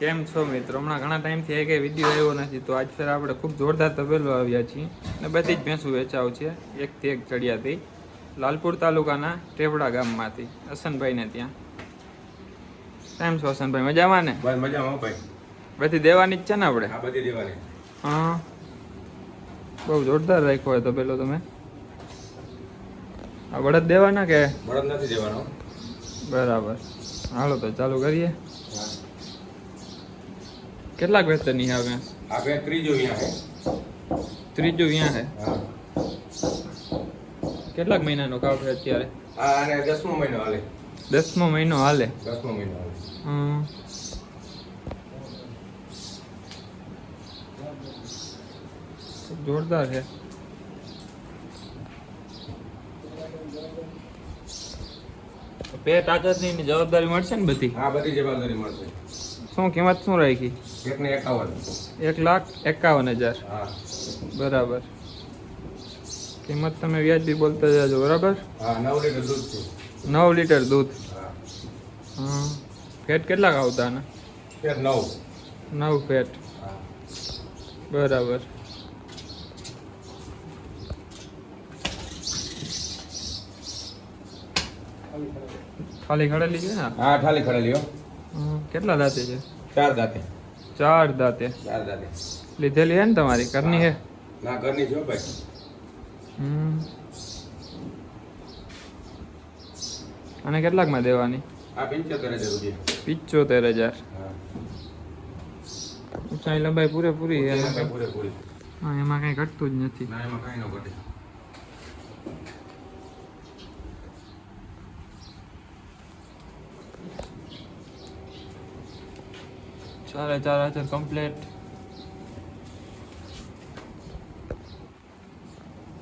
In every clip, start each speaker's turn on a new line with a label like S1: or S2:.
S1: કેમ છો મિત્રો? હમણાં ઘણા ટાઈમથી એક વીડિયો આવ્યો નથી તો આજ ફેર આપણે ખૂબ જોરદાર તબેલો આવ્યા છીએ અને બધી જ ભેંસું વેચાવ છે એકથી એક ચડિયાથી લાલપુર તાલુકાના ટેવડા ગામમાંથી. હસનભાઈને ત્યાં. કેમ છો હસનભાઈ? મજામાં ને?
S2: ભાઈ મજામાં ભાઈ.
S1: બધી દેવાની જ છે ને આપણે?
S2: આ બધી દેવાની.
S1: હા. બહુ જોરદાર રાખ્યો હોય તબેલો તમે. આ બળદ દેવાના કે?
S2: બળદ નથી દેવાનો.
S1: બરાબર. હાલો તો ચાલુ કરીએ. કેટલાક વેતનની આવે
S2: આ ત્રીજો અહીંયા હે
S1: ત્રીજો છે?
S2: હા.
S1: કેટલાક મહિનાનો કાવ છે અત્યારે?
S2: આ અને દસમો મહિનો હાલે.
S1: દસમો મહિનો હાલે?
S2: દસમો મહિનો હાલે.
S1: હમ. જોરદાર છે. પેટ આચારની ની જવાબદારી મળશે ને બધી?
S2: આ બધી જવાબદારી મળશે.
S1: શું કિંમત શું રાખી
S2: એક ને એકાવન.
S1: એક લાખ એકાવન હજાર.
S2: હા.
S1: બરાબર. કિંમત તમે વ્યાજબી બોલતા જાજો બરાબર?
S2: હા નવ લીટર દૂધ છે.
S1: નવ લીટર દૂધ.
S2: હા.
S1: હમ. ફેટ કેટલાક આવતા આના?
S2: એક નવ.
S1: નવ ફેટ.
S2: હા.
S1: બરાબર. ખાલી ખડેલી છે ને
S2: હા ઠાલી ખડેલી હો.
S1: હમ. કેટલા દાંતે છે?
S2: ચાર દાંતે.
S1: ચાર દાંતે.
S2: ચાર દાંતે.
S1: લીધેલી હે ને તમારી? ઘરની હે?
S2: ના ઘરની જો ભાઈ.
S1: હમ. અને કેટલાકમાં દેવાની?
S2: આ પંચોતેર હજાર રૂપિયા.
S1: પિચોતેર હજાર.
S2: હા.
S1: ઊંચાઈ લંબાઈ પૂરેપૂરી
S2: પૂરેપૂરી.
S1: હા એમાં કઈ ઘટતું જ નથી.
S2: ના એમાં કઈ ન ઘટે.
S1: ચારે ચાર હજાર કમ્પ્લેટ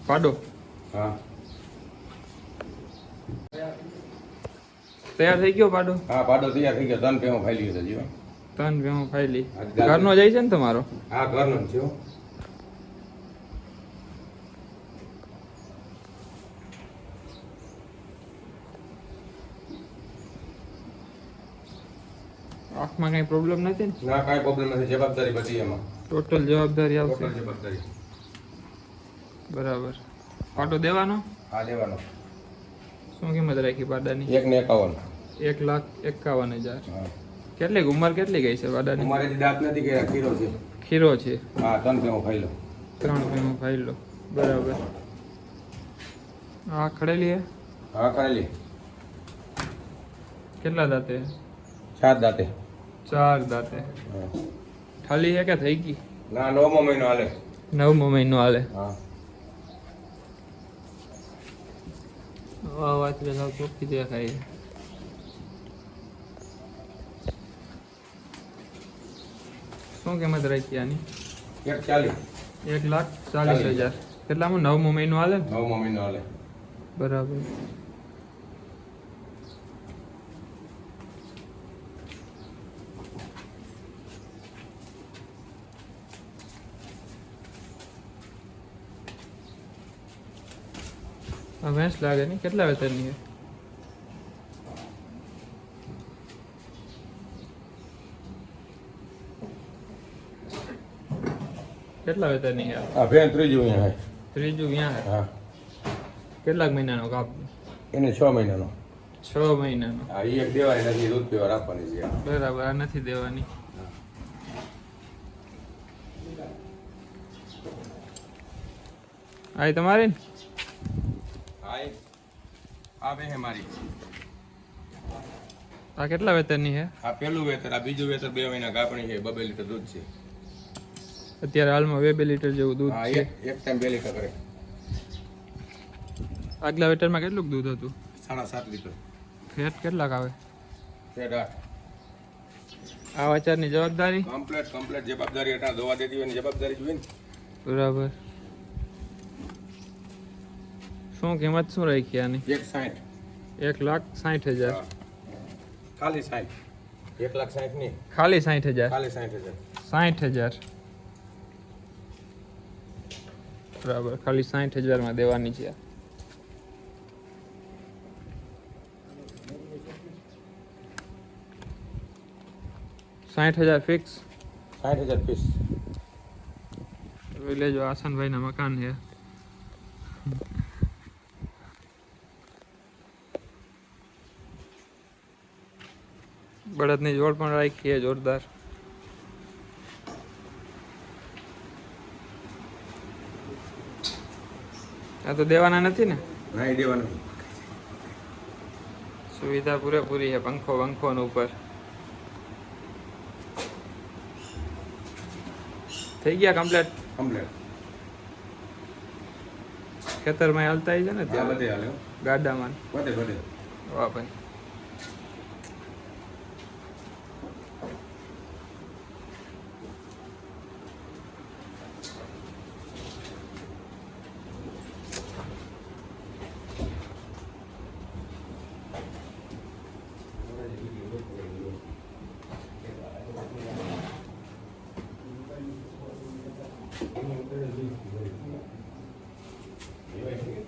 S1: પાડો.
S2: હા.
S1: તૈયાર થઈ ગયો પાડો?
S2: હા પાડો તૈયાર થઈ ગયો. ત્રણ પેમો ખાઈ લીધો જીવા
S1: ત્રણ પેમો ખાઈ લી. ઘરનો જાય છે ને તમારો?
S2: હા ઘરનો છે
S1: આંખમાં કઈ પ્રોબ્લેમ નથી ને?
S2: ના કઈ પ્રોબ્લેમ નથી. જવાબદારી બધી એમાં.
S1: ટોટલ જવાબદારી આવશે.
S2: ટોટલ જવાબદારી.
S1: બરાબર. પાડો દેવાનો?
S2: હા દેવાનો.
S1: શું કિંમત રાખી પાડાની
S2: એક ને એકાવન.
S1: એક લાખ એકાવન હજાર. કેટલી ઉંમર કેટલી ગઈ છે પાડાની
S2: ઉંમર દાંત નથી ગયા ખીરો છે.
S1: ખીરો છે?
S2: હા ત્રણ પેમાં ખાઈ લો
S1: ત્રણ ભેહું ખાઈ લો બરાબર. હા ખડેલી હે?
S2: હા ખડેલી.
S1: કેટલા દાંતે?
S2: સાત દાંતે.
S1: ચાર દાંતે.
S2: હા.
S1: ખાલી હે કે થઈ ગઈ?
S2: ના નવમો મહિનો હાલે.
S1: નવમો મહિનો હાલે.
S2: હા.
S1: વાહ વાત રે સાવ ચોખ્ખી દેખાય છે. શું કિંમત રાખી આની?
S2: એક ચાલીસ.
S1: એક લાખ ચાલીસ હજાર. કેટલામાં? નવમો મહિનો હાલે? ને?
S2: નવમો મહિનો હાલે.
S1: બરાબર. આ ભેંસ લાગે ને કેટલા વેતનની છે? કેટલા વેતનની છે આ?
S2: હા ભેન ત્રીજું અહીંયા
S1: ત્રીજું ક્યાં
S2: હે
S1: છે?
S2: હા.
S1: કેટલાક મહિનાનો કાપ?
S2: એને છ મહિનાનો.
S1: છ મહિનાનો.
S2: હા એ એક દેવાની નથી દૂધ પીવા રાખવાની છે.
S1: બરાબર આ નથી દેવાની. આ ઈ તમારી ને?
S2: એ- આ બે હે મારી.
S1: આ કેટલા વેતનની છે
S2: આ પેલું વેતર આ બીજું વેતર બે મહિના ગાપણી છે બબે લીટર દૂધ છે.
S1: અત્યારે હાલમાં બે બે લીટર જેવું દૂધ છે.
S2: એક એક ટાઈમ બે લીટર કરે.
S1: આગલા વેટરમાં કેટલું દૂધ હતું?
S2: સાડા સાત લીટર.
S1: ફેટ કેટલાક આવે?
S2: ફેટ આઠ.
S1: આ વાચારની જવાબદારી?
S2: કમ્પ્લેટ કમ્પ્લેટ જવાબદારી એટલે દવા દેતી હોય જવાબદારી જોઈએ ને.
S1: બરાબર. શું કિંમત શું રાખી આની?
S2: એક સાઠ.
S1: એક લાખ સાઠ હજાર.
S2: હા. ખાલી સાઠ. એક લાખ સાઠ નહીં.
S1: ખાલી સાઠ હજાર.
S2: ખાલી સાઠ હજાર.
S1: સાઠ હજાર. બરાબર ખાલી સાઠ હજારમાં દેવાની છે. આ. સાઠ હજાર ફિક્સ
S2: સાઠ હજાર પીસ
S1: લેજો આસનભાઈના મકાન છે. બળદની જોડ પણ રાખી છે જોરદાર. આ તો દેવાના નથી ને?
S2: ના દેવાનું
S1: સુવિધા પૂરેપૂરી છે પંખો પંખો ને ઉપર. થઈ ગયા કમ્પ્લેટ?
S2: કમ્પ્લેટ.
S1: ખેતરમાં હાલતા છે ને
S2: ત્યાં? બધે
S1: ગાડામાં?
S2: બધે બધે.
S1: વાહ ભાઈ. Eu Thank you.